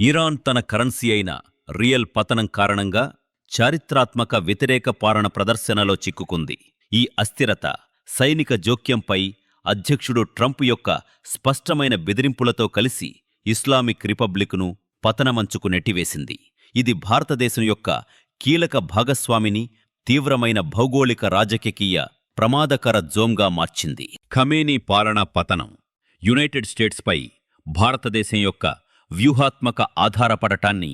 Iran తన currency అయిన real పతనం కారణంగా చారిత్రాత్మక వ్యతిరేక పాలన ప్రదర్శనలో చిక్కుకుంది. ఈ అస్థిరత సైనిక జోక్యంపై అధ్యక్షుడు ట్రంప్ యొక్క స్పష్టమైన బెదిరింపులతో కలిసి ఇస్లామిక్ రిపబ్లిక్ను పతనమంచుకు నెట్టివేసింది. ఇది భారతదేశం యొక్క కీలక భాగస్వామిని తీవ్రమైన భౌగోళిక రాజకీయ ప్రమాదకర జోమ్గా మార్చింది. ఖమేనీ పాలనా పతనం యునైటెడ్ స్టేట్స్పై భారతదేశం యొక్క వ్యూహాత్మక ఆధారపడటాన్ని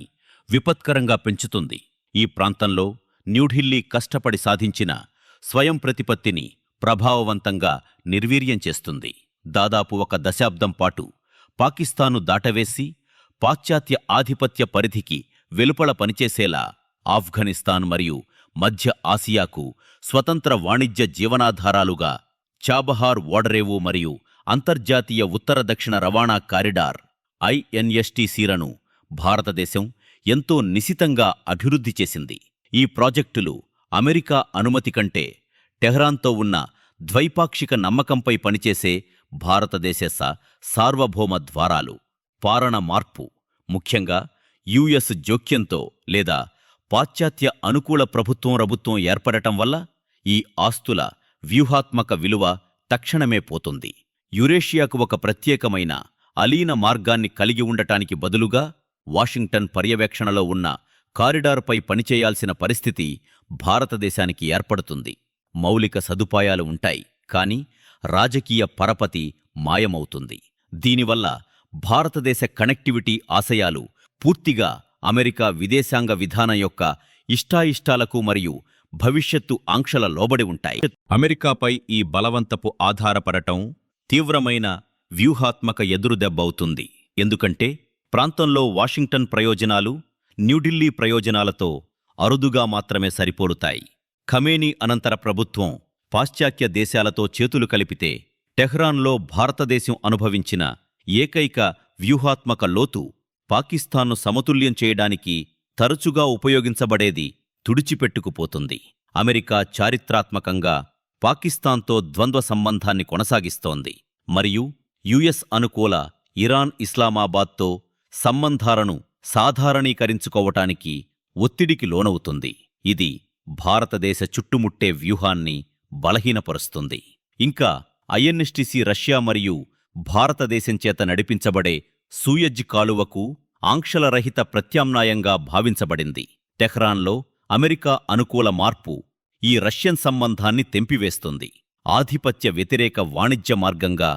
విపత్కరంగా పెంచుతుంది. ఈ ప్రాంతంలో న్యూఢిల్లీ కష్టపడి సాధించిన స్వయం ప్రతిపత్తిని ప్రభావవంతంగా నిర్వీర్యం చేస్తుంది. దాదాపు ఒక దశాబ్దం పాటు పాకిస్తాను దాటవేసి పాశ్చాత్య ఆధిపత్య పరిధికి వెలుపల పనిచేసేలా ఆఫ్ఘనిస్తాన్ మరియు మధ్య ఆసియాకు స్వతంత్ర వాణిజ్య జీవనాధారాలుగా చాబహార్ ఓడరేవు మరియు అంతర్జాతీయ ఉత్తర దక్షిణ రవాణా కారిడార్ ఐఎన్ఎస్టీసీలను భారతదేశం ఎంతో నిశితంగా అభివృద్ధి చేసింది. ఈ ప్రాజెక్టులు అమెరికా అనుమతి కంటే టెహ్రాన్తో ఉన్న ద్వైపాక్షిక నమ్మకంపై పనిచేసే భారతదేశ స- సార్వభౌమ ద్వారాలు పారణ మార్పు ముఖ్యంగా యుఎస్ జోక్యంతో లేదా పాశ్చాత్య అనుకూల ప్రభుత్వం ప్రభుత్వం ఏర్పడటం వల్ల ఈ ఆస్తుల వ్యూహాత్మక విలువ తక్షణమే పోతుంది. యురేషియాకు ఒక ప్రత్యేకమైన అలీన మార్గాన్ని కలిగి ఉండటానికి బదులుగా వాషింగ్టన్ పర్యవేక్షణలో ఉన్న కారిడార్పై పనిచేయాల్సిన పరిస్థితి భారతదేశానికి ఏర్పడుతుంది. మౌలిక సదుపాయాలు ఉంటాయి కాని రాజకీయ పరపతి మాయమవుతుంది. దీనివల్ల భారతదేశ కనెక్టివిటీ ఆశయాలు పూర్తిగా అమెరికా విదేశాంగ విధానం యొక్క ఇష్టాయిష్టాలకు మరియు భవిష్యత్తు ఆంక్షల లోబడి ఉంటాయి. అమెరికాపై ఈ బలవంతపు ఆధారపడటం తీవ్రమైన వ్యూహాత్మక ఎదురుదెబ్బవుతుంది ఎందుకంటే ప్రాంతంలో వాషింగ్టన్ ప్రయోజనాలు న్యూఢిల్లీ ప్రయోజనాలతో అరుదుగా మాత్రమే సరిపోలుతాయి. ఖమేనీ అనంతర ప్రభుత్వం పాశ్చాత్య దేశాలతో చేతులు కలిపితే టెహ్రాన్లో భారతదేశం అనుభవించిన ఏకైక వ్యూహాత్మక లోతు పాకిస్తాన్ను సమతుల్యం చేయడానికి తరచుగా ఉపయోగించబడేది తుడిచిపెట్టుకుపోతుంది. అమెరికా చారిత్రాత్మకంగా పాకిస్తాన్తో ద్వంద్వ సంబంధాన్ని కొనసాగిస్తోంది. మరియు యుఎస్ అనుకూల ఇరాన్ ఇస్లామాబాద్తో సంబంధాలను సాధారణీకరించుకోవటానికి ఒత్తిడికి లోనవుతుంది. ఇది భారతదేశ చుట్టుముట్టే వ్యూహాన్ని బలహీనపరుస్తుంది. ఇంకా ఐఎన్ఎస్టిసి రష్యా మరియు భారతదేశం చేత నడిపించబడే సూయజ్ కాలువకు ఆంక్షలరహిత ప్రత్యామ్నాయంగా భావించబడింది. టెహ్రాన్లో అమెరికా అనుకూల మార్పు ఈ రష్యన్ సంబంధాన్ని తెంపివేస్తుంది. ఆధిపత్య వ్యతిరేక వాణిజ్య మార్గంగా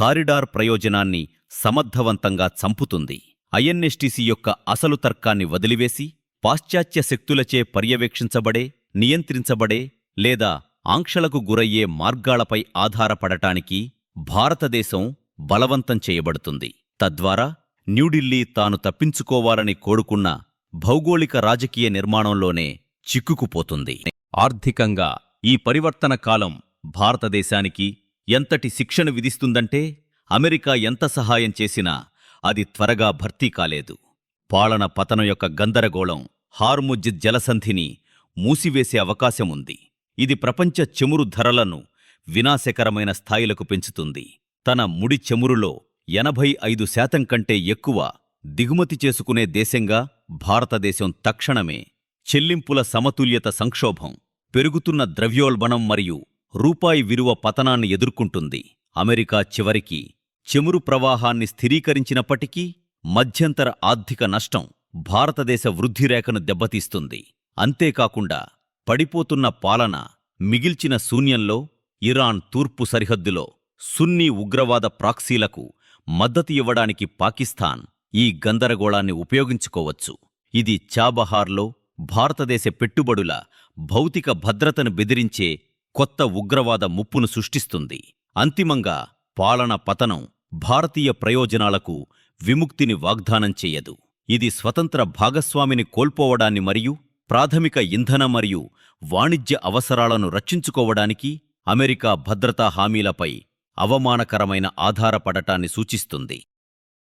కారిడార్ ప్రయోజనాన్ని సమర్థవంతంగా చంపుతుంది. ఐఎన్ఎస్టిసి యొక్క అసలు తర్కాన్ని వదిలివేసి పాశ్చాత్య శక్తులచే పర్యవేక్షించబడే నియంత్రించబడే లేదా ఆంక్షలకు గురయ్యే మార్గాలపై ఆధారపడటానికి భారతదేశం బలవంతం చేయబడుతుంది. తద్వారా న్యూఢిల్లీ తాను తప్పించుకోవాలని కోరుకున్న భౌగోళిక రాజకీయ నిర్మాణంలోనే చిక్కుకుపోతుంది. ఆర్థికంగా ఈ పరివర్తన కాలం భారతదేశానికి ఎంతటి శిక్షను విధిస్తుందంటే అమెరికా ఎంత సహాయం చేసినా అది త్వరగా భర్తీ కాలేదు. పాలన పతనం యొక్క గందరగోళం హార్ముజ్ జలసంధిని మూసివేసే అవకాశముంది ఇది ప్రపంచ చెమురు ధరలను వినాశకరమైన స్థాయిలకు పెంచుతుంది. తన ముడి చెమురులో ఎనభై ఐదు శాతం కంటే ఎక్కువ దిగుమతి చేసుకునే దేశంగా భారతదేశం తక్షణమే చెల్లింపుల సమతుల్యత సంక్షోభం పెరుగుతున్న ద్రవ్యోల్బణం మరియు రూపాయి విలువ పతనాన్ని ఎదుర్కొంటుంది. అమెరికా చివరికి చెమురు ప్రవాహాన్ని స్థిరీకరించినప్పటికీ మధ్యంతర ఆర్థిక నష్టం భారతదేశ వృద్ధిరేఖను దెబ్బతీస్తుంది. అంతేకాకుండా పడిపోతున్న పాలన మిగిల్చిన శూన్యంలో ఇరాన్ తూర్పు సరిహద్దులో సున్నీ ఉగ్రవాద ప్రాక్సీలకు మద్దతు ఇవ్వడానికి పాకిస్తాన్ ఈ గందరగోళాన్ని ఉపయోగించుకోవచ్చు. ఇది చాబహార్లో భారతదేశ పెట్టుబడుల భౌతిక భద్రతను బెదిరించే కొత్త ఉగ్రవాద ముప్పును సృష్టిస్తుంది. అంతిమంగా పాలన పతనం భారతీయ ప్రయోజనాలకు విముక్తిని వాగ్దానం చెయ్యదు ఇది స్వతంత్ర భాగస్వామిని కోల్పోవడాన్ని మరియు ప్రాథమిక ఇంధన మరియు వాణిజ్య అవసరాలను రక్షించుకోవడానికి అమెరికా భద్రతా హామీలపై అవమానకరమైన ఆధారపడటాన్ని సూచిస్తుంది.